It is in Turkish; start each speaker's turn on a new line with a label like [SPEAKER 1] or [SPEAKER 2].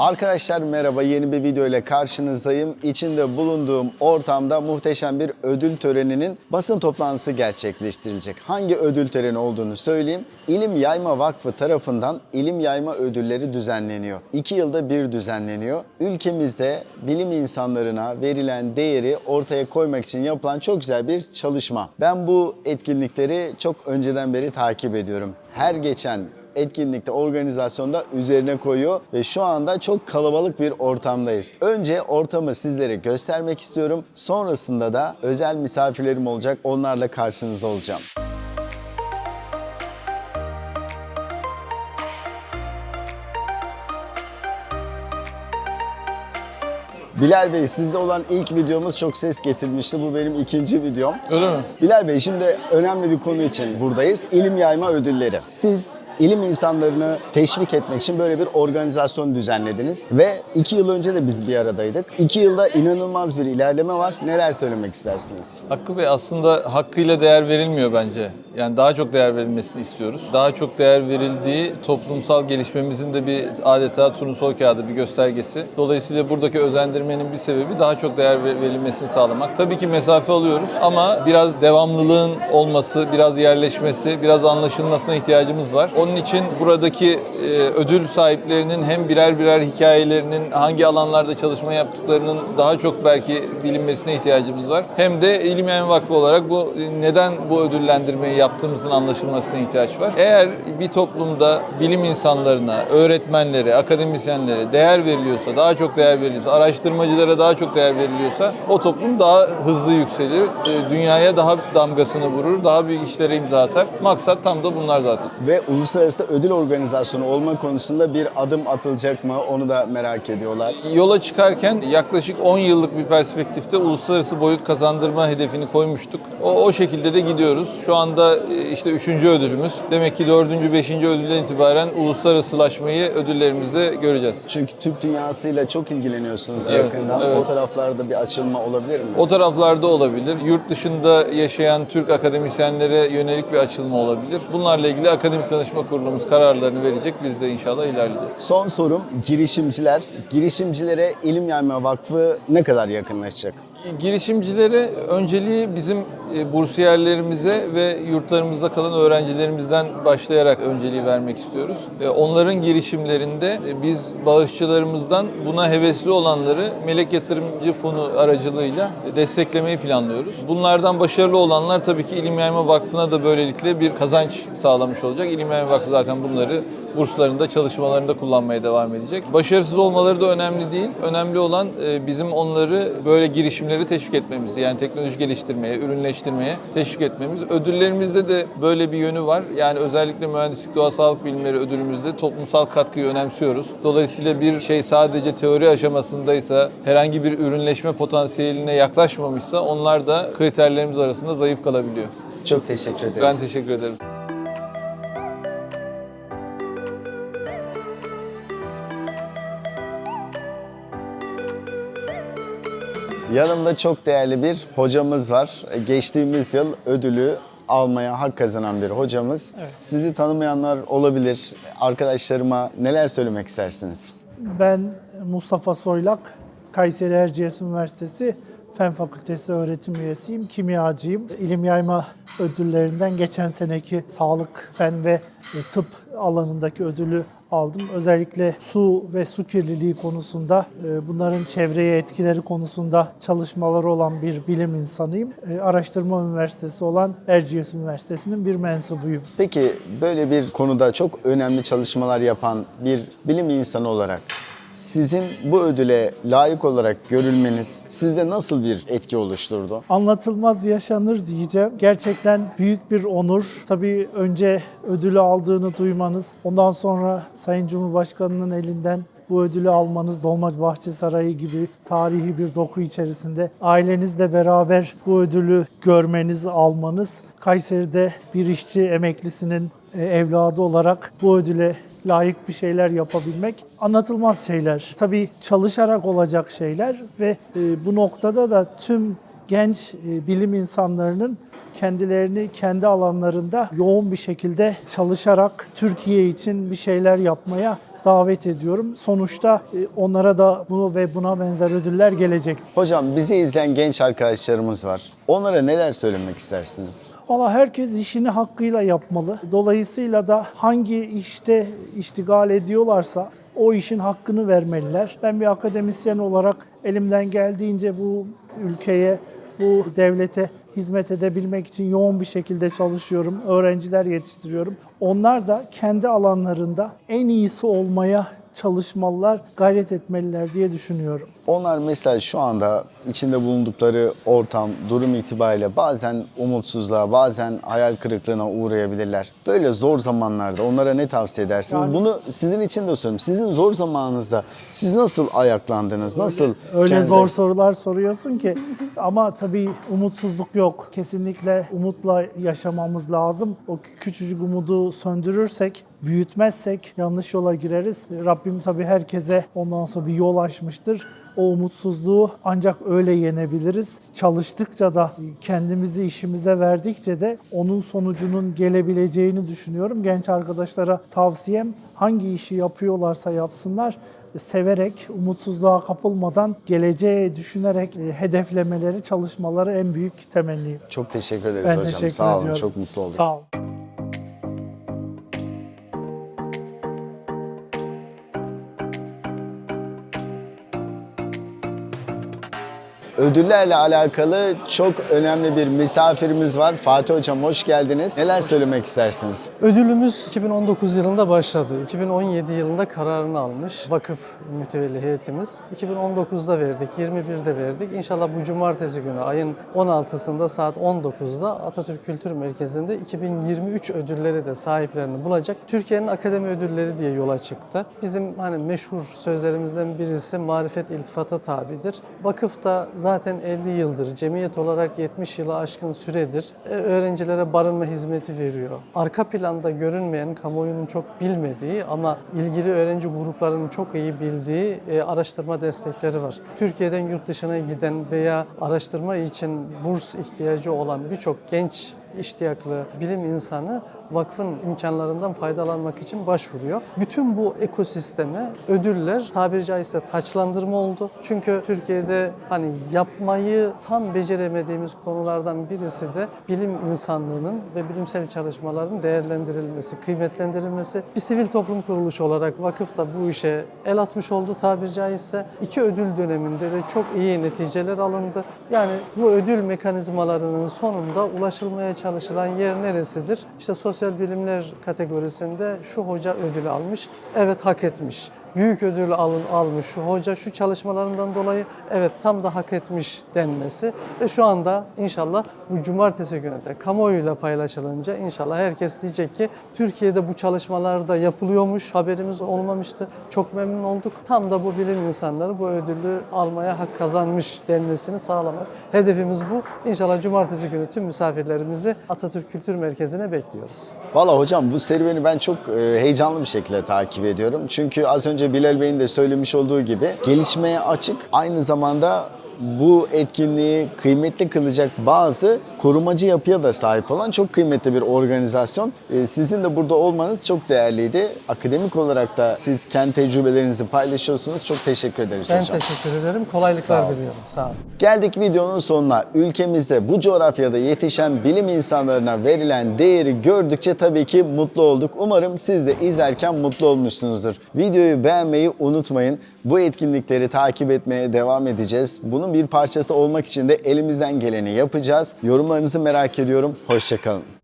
[SPEAKER 1] Arkadaşlar merhaba yeni bir video ile karşınızdayım. İçinde bulunduğum ortamda muhteşem bir ödül töreninin basın toplantısı gerçekleştirilecek. Hangi ödül töreni olduğunu söyleyeyim. İlim Yayma Vakfı tarafından İlim Yayma ödülleri düzenleniyor. İki yılda bir düzenleniyor. Ülkemizde bilim insanlarına verilen değeri ortaya koymak için yapılan çok güzel bir çalışma. Ben bu etkinlikleri çok önceden beri takip ediyorum. Her geçen etkinlikte, organizasyonda üzerine koyuyor ve şu anda çok kalabalık bir ortamdayız. Önce ortamı sizlere göstermek istiyorum. Sonrasında da özel misafirlerim olacak. Onlarla karşınızda olacağım. Bilal Bey sizde olan ilk videomuz çok ses getirmişti. Bu benim ikinci videom.
[SPEAKER 2] Öyle mi?
[SPEAKER 1] Bilal Bey şimdi önemli bir konu için buradayız. İlim yayma ödülleri. Siz ilim insanlarını teşvik etmek için böyle bir organizasyon düzenlediniz ve iki yıl önce de biz bir aradaydık. İki yılda inanılmaz bir ilerleme var. Neler söylemek istersiniz?
[SPEAKER 2] Hakkı Bey aslında hakkıyla değer verilmiyor bence. Yani daha çok değer verilmesini istiyoruz. Daha çok değer verildiği toplumsal gelişmemizin de bir adeta turnusol kağıdı, bir göstergesi. Dolayısıyla buradaki özendirmenin bir sebebi daha çok değer ver- verilmesini sağlamak. Tabii ki mesafe alıyoruz ama biraz devamlılığın olması, biraz yerleşmesi, biraz anlaşılmasına ihtiyacımız var. Onun için buradaki e, ödül sahiplerinin hem birer birer hikayelerinin hangi alanlarda çalışma yaptıklarının daha çok belki bilinmesine ihtiyacımız var. Hem de İlim Yayma Vakfı olarak bu neden bu ödüllendirmeyi yaptığımızın anlaşılmasına ihtiyaç var. Eğer bir toplumda bilim insanlarına, öğretmenlere, akademisyenlere değer veriliyorsa, daha çok değer veriliyorsa, araştırmacılara daha çok değer veriliyorsa o toplum daha hızlı yükselir. e, Dünyaya daha damgasını vurur, daha büyük işlere imza atar. Maksat tam da bunlar zaten.
[SPEAKER 1] Ve uluslararası ödül organizasyonu olma konusunda bir adım atılacak mı? Onu da merak ediyorlar.
[SPEAKER 2] Yola çıkarken yaklaşık 10 yıllık bir perspektifte uluslararası boyut kazandırma hedefini koymuştuk. O, o şekilde de gidiyoruz. Şu anda e, işte 3. ödülümüz. Demek ki 4. 5. ödülden itibaren uluslararasılaşmayı ödüllerimizde göreceğiz.
[SPEAKER 1] Çünkü Türk dünyasıyla çok ilgileniyorsunuz
[SPEAKER 2] Evet,
[SPEAKER 1] yakından.
[SPEAKER 2] evet.
[SPEAKER 1] O taraflarda bir açılma olabilir mi?
[SPEAKER 2] O taraflarda olabilir. Yurt dışında yaşayan Türk akademisyenlere yönelik bir açılma olabilir. Bunlarla ilgili Akademik Danışma Kurulumuz kararlarını verecek. Biz de inşallah ilerleyeceğiz.
[SPEAKER 1] Son sorum girişimciler. Girişimcilere İlim Yayma Vakfı ne kadar yakınlaşacak?
[SPEAKER 2] Girişimcilere önceliği bizim e, bursiyerlerimize ve yurtlarımızda kalan öğrencilerimizden başlayarak önceliği vermek istiyoruz. E, Onların girişimlerinde e, biz bağışçılarımızdan buna hevesli olanları Melek Yatırımcı Fonu aracılığıyla desteklemeyi planlıyoruz. Bunlardan başarılı olanlar tabii ki İlim Yayma Vakfı'na da böylelikle bir kazanç sağlamış olacak. İlim Yayma Vakfı zaten bunları burslarında, çalışmalarında kullanmaya devam edecek. Başarısız olmaları da önemli değil. Önemli olan e, bizim onları böyle girişimleri teşvik etmemiz. Yani teknoloji geliştirmeye, ürünleştirmeye teşvik etmemiz. Ödüllerimizde de böyle bir yönü var. Yani özellikle mühendislik, doğa sağlık bilimleri ödülümüzde toplumsal katkıyı önemsiyoruz. Dolayısıyla bir şey sadece teori aşamasındaysa, herhangi bir ürünleşme potansiyeline yaklaşmamışsa onlar da kriterlerimiz arasında zayıf kalabiliyor.
[SPEAKER 1] Çok teşekkür ederiz.
[SPEAKER 2] Ben teşekkür ederim.
[SPEAKER 1] Yanımda çok değerli bir hocamız var. Geçtiğimiz yıl ödülü almaya hak kazanan bir hocamız. Sizi tanımayanlar olabilir. Arkadaşlarıma neler söylemek istersiniz?
[SPEAKER 3] Ben Mustafa Soylak, Kayseri Erciyes Üniversitesi Fen Fakültesi öğretim üyesiyim, kimyacıyım. İlim yayma ödüllerinden geçen seneki sağlık, fen ve tıp alanındaki ödülü aldım. Özellikle su ve su kirliliği konusunda, e, bunların çevreye etkileri konusunda çalışmaları olan bir bilim insanıyım. E, Araştırma üniversitesi olan Erciyes Üniversitesi'nin bir mensubuyum.
[SPEAKER 1] Peki böyle bir konuda çok önemli çalışmalar yapan bir bilim insanı olarak sizin bu ödüle layık olarak görülmeniz sizde nasıl bir etki oluşturdu?
[SPEAKER 3] Anlatılmaz yaşanır diyeceğim. Gerçekten büyük bir onur. Tabii önce ödülü aldığını duymanız, ondan sonra Sayın Cumhurbaşkanı'nın elinden bu ödülü almanız Dolmabahçe Sarayı gibi tarihi bir doku içerisinde ailenizle beraber bu ödülü görmeniz, almanız Kayseri'de bir işçi emeklisinin e, evladı olarak bu ödüle layık bir şeyler yapabilmek anlatılmaz şeyler. Tabii çalışarak olacak şeyler ve e, bu noktada da tüm genç e, bilim insanlarının kendilerini kendi alanlarında yoğun bir şekilde çalışarak Türkiye için bir şeyler yapmaya davet ediyorum. Sonuçta e, onlara da bunu ve buna benzer ödüller gelecek.
[SPEAKER 1] Hocam bizi izleyen genç arkadaşlarımız var. Onlara neler söylemek istersiniz?
[SPEAKER 3] Valla herkes işini hakkıyla yapmalı. Dolayısıyla da hangi işte iştigal ediyorlarsa o işin hakkını vermeliler. Ben bir akademisyen olarak elimden geldiğince bu ülkeye, bu devlete hizmet edebilmek için yoğun bir şekilde çalışıyorum. Öğrenciler yetiştiriyorum. Onlar da kendi alanlarında en iyisi olmaya çalışmalılar, gayret etmeliler diye düşünüyorum.
[SPEAKER 1] Onlar mesela şu anda içinde bulundukları ortam, durum itibariyle bazen umutsuzluğa, bazen hayal kırıklığına uğrayabilirler. Böyle zor zamanlarda onlara ne tavsiye edersiniz?
[SPEAKER 3] Yani-
[SPEAKER 1] Bunu sizin için de soruyorum. Sizin zor zamanınızda siz nasıl ayaklandınız? Nasıl
[SPEAKER 3] Öyle
[SPEAKER 1] kendinize-
[SPEAKER 3] zor sorular soruyorsun ki ama tabii umutsuzluk yok. Kesinlikle umutla yaşamamız lazım. O kü- küçücük umudu söndürürsek, büyütmezsek yanlış yola gireriz. Rabbim tabii herkese ondan sonra bir yol açmıştır. O umutsuzluğu ancak öyle yenebiliriz. Çalıştıkça da kendimizi işimize verdikçe de onun sonucunun gelebileceğini düşünüyorum. Genç arkadaşlara tavsiyem hangi işi yapıyorlarsa yapsınlar severek, umutsuzluğa kapılmadan, geleceğe düşünerek e, hedeflemeleri, çalışmaları en büyük temennim.
[SPEAKER 1] Çok teşekkür ederiz
[SPEAKER 3] Ben
[SPEAKER 1] hocam.
[SPEAKER 3] teşekkür
[SPEAKER 1] Sağ olun.
[SPEAKER 3] ediyorum.
[SPEAKER 1] Çok mutlu olduk.
[SPEAKER 3] Sağ ol.
[SPEAKER 1] Ödüllerle alakalı çok önemli bir misafirimiz var. Fatih Hocam hoş geldiniz. Neler söylemek istersiniz?
[SPEAKER 4] Ödülümüz 2019 yılında başladı. 2017 yılında kararını almış vakıf mütevelli heyetimiz. 2019'da verdik, 21'de verdik. İnşallah bu cumartesi günü ayın 16'sında saat 19'da Atatürk Kültür Merkezi'nde 2023 ödülleri de sahiplerini bulacak. Türkiye'nin akademi ödülleri diye yola çıktı. Bizim hani meşhur sözlerimizden birisi marifet iltifata tabidir. Vakıf da zaten 50 yıldır, cemiyet olarak 70 yılı aşkın süredir e, öğrencilere barınma hizmeti veriyor. Arka planda görünmeyen, kamuoyunun çok bilmediği ama ilgili öğrenci gruplarının çok iyi bildiği e, araştırma destekleri var. Türkiye'den yurt dışına giden veya araştırma için burs ihtiyacı olan birçok genç iştiyaklı bilim insanı vakfın imkanlarından faydalanmak için başvuruyor. Bütün bu ekosisteme ödüller tabiri caizse taçlandırma oldu. Çünkü Türkiye'de hani yapmayı tam beceremediğimiz konulardan birisi de bilim insanlığının ve bilimsel çalışmaların değerlendirilmesi, kıymetlendirilmesi. Bir sivil toplum kuruluşu olarak vakıf da bu işe el atmış oldu tabiri caizse. İki ödül döneminde de çok iyi neticeler alındı. Yani bu ödül mekanizmalarının sonunda ulaşılmaya çalışılan yer neresidir? İşte sosyal bilimler kategorisinde şu hoca ödülü almış. Evet hak etmiş. Büyük ödül alın, almış şu hoca şu çalışmalarından dolayı evet tam da hak etmiş denmesi ve şu anda inşallah bu cumartesi günü de kamuoyuyla paylaşılınca inşallah herkes diyecek ki Türkiye'de bu çalışmalar da yapılıyormuş haberimiz olmamıştı çok memnun olduk tam da bu bilim insanları bu ödülü almaya hak kazanmış denmesini sağlamak hedefimiz bu İnşallah cumartesi günü tüm misafirlerimizi Atatürk Kültür Merkezi'ne bekliyoruz.
[SPEAKER 1] Valla hocam bu serüveni ben çok e, heyecanlı bir şekilde takip ediyorum. Çünkü az önce Bilal Bey'in de söylemiş olduğu gibi gelişmeye açık aynı zamanda bu etkinliği kıymetli kılacak bazı korumacı yapıya da sahip olan çok kıymetli bir organizasyon. E, Sizin de burada olmanız çok değerliydi. Akademik olarak da siz kendi tecrübelerinizi paylaşıyorsunuz. Çok teşekkür ederiz
[SPEAKER 4] Ben
[SPEAKER 1] hocam.
[SPEAKER 4] teşekkür ederim.
[SPEAKER 1] Sağ
[SPEAKER 4] Kolaylıklar
[SPEAKER 1] olun.
[SPEAKER 4] diliyorum. Sağ olun.
[SPEAKER 1] Geldik videonun sonuna. Ülkemizde bu coğrafyada yetişen bilim insanlarına verilen değeri gördükçe tabii ki mutlu olduk. Umarım siz de izlerken mutlu olmuşsunuzdur. Videoyu beğenmeyi unutmayın. Bu etkinlikleri takip etmeye devam edeceğiz. Bunun bir parçası olmak için de elimizden geleni yapacağız. Yorumlarınızı merak ediyorum. Hoşçakalın.